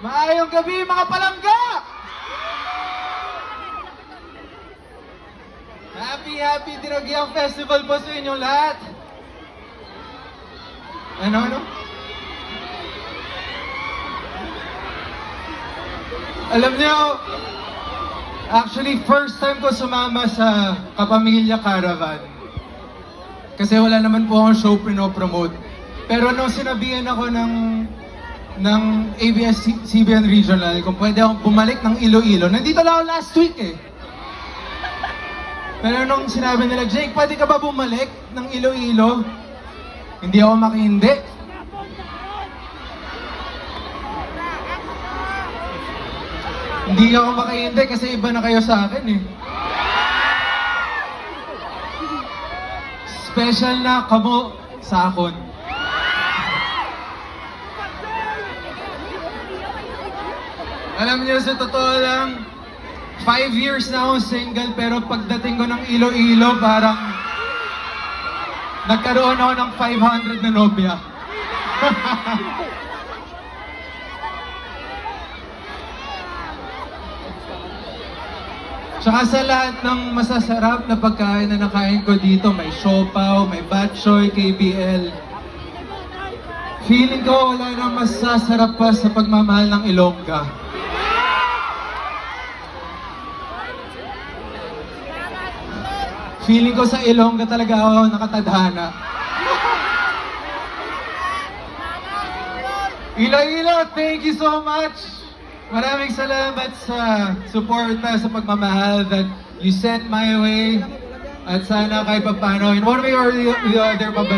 Maayong gabi mga palangga! Happy, happy Diragyang Festival po sa inyong lahat! Ano, ano? Alam niyo, actually first time ko sumama sa Kapamilya Caravan. Kasi wala naman po akong show pinopromote. Pero nung sinabihan ako ng ng ABS-CBN Regional kung pwede akong bumalik ng Iloilo. Nandito lang ako last week eh. Pero nung sinabi nila, Jake, pwede ka ba bumalik ng Iloilo? Hindi ako makihindi. Hindi ako makihindi kasi iba na kayo sa akin eh. Special na kamo sa akon. Alam niyo, sa totoo lang, five years na akong single pero pagdating ko ng Iloilo, parang nagkaroon ako ng 500 na nobya. Tsaka sa lahat ng masasarap na pagkain na nakain ko dito, may siopaw, may batchoy, KBL. Feeling ko wala nang masasarap pa sa pagmamahal ng Ilongga. Feeling ko sa Ilongga talaga ako nakatadhana. Iloilo, thank you so much! Maraming salamat sa suporta, sa pagmamahal that you sent my way. At sana kahit papano, in one way or the the other,